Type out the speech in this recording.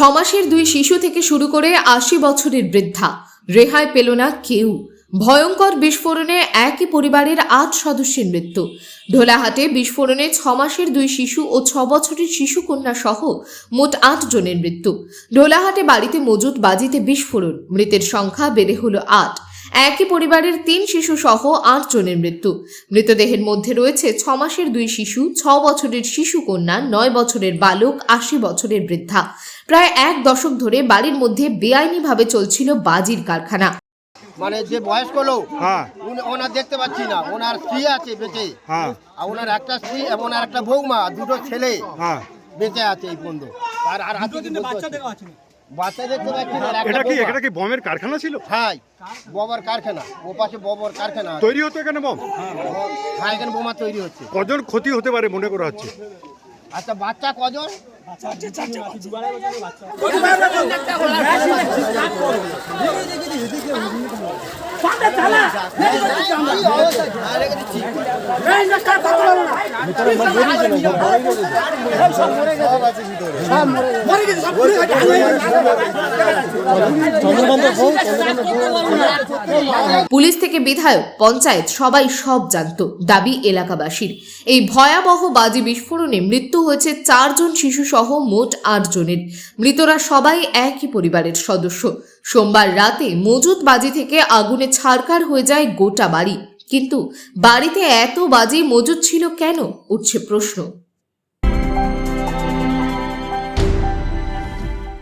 ছমাসের দুই শিশু থেকে শুরু করে আশি বছরের বৃদ্ধা। রেহাই পেল না কেউ। ভয়ঙ্কর বিস্ফোরণে একই পরিবারের আট সদস্যের মৃত্যু। ঢোলাহাটে বিস্ফোরণে ছ মাসের দুই শিশু ও ছ বছরের শিশু কন্যা সহ মোট আট জনের মৃত্যু। ঢোলাহাটে বাড়িতে মজুদ বাজিতে বিস্ফোরণ। মৃতের সংখ্যা বেড়ে হলো আট। একই পরিবারের তিন শিশু সহ আট জনের মৃত্যু। মৃতদেহের মধ্যে রয়েছে ছ মাসের দুই শিশু ছ বছরের শিশু কন্যা নয় বছরের বালক আশি বছরের বৃদ্ধা। প্রায় এক দশক ধরে বাড়ির মধ্যে বেআইনিভাবে চলছিল বাজির কারখানা। মানে যে বয়স্ক লোক হ্যাঁ। ওনার দেখতে পাচ্ছি না। ওনার স্ত্রী আছে বেঁচে। হ্যাঁ। আর ওনার একটা স্ত্রী এবং ওনার একটা বৌমা দুটো ছেলে হ্যাঁ। বেঁচে আছে এই পর্যন্ত। আর আর। বাচ্চা পাচ্ছি একটা এটা কি। এটা কি বমের কারখানা ছিল? হ্যাঁ ববার কারখানা। ও পাশে ববার কারখানা। তৈরি হতো এখানে বম? হ্যাঁ এখানে বোমা তৈরি হচ্ছে। কজন ক্ষতি হতে পারে মনে করা হচ্ছে? আচ্ছা বাচ্চা কজন? পুলিশ থেকে বিধায়ক পঞ্চায়েত সবাই সব জানত দাবি এলাকাবাসীর। এই ভয়াবহ বাজি বিস্ফোরণে মৃত্যু হয়েছে চারজন শিশু সহ মোট আট জনের মৃতরা সবাই একই পরিবারের সদস্য। সোমবার রাতে মজুদ বাজি থেকে আগুনে ছারকার হয়ে যায় গোটা বাড়ি। কিন্তু বাড়িতে এত বাজে মজুদ ছিল কেন? উঠছে প্রশ্ন।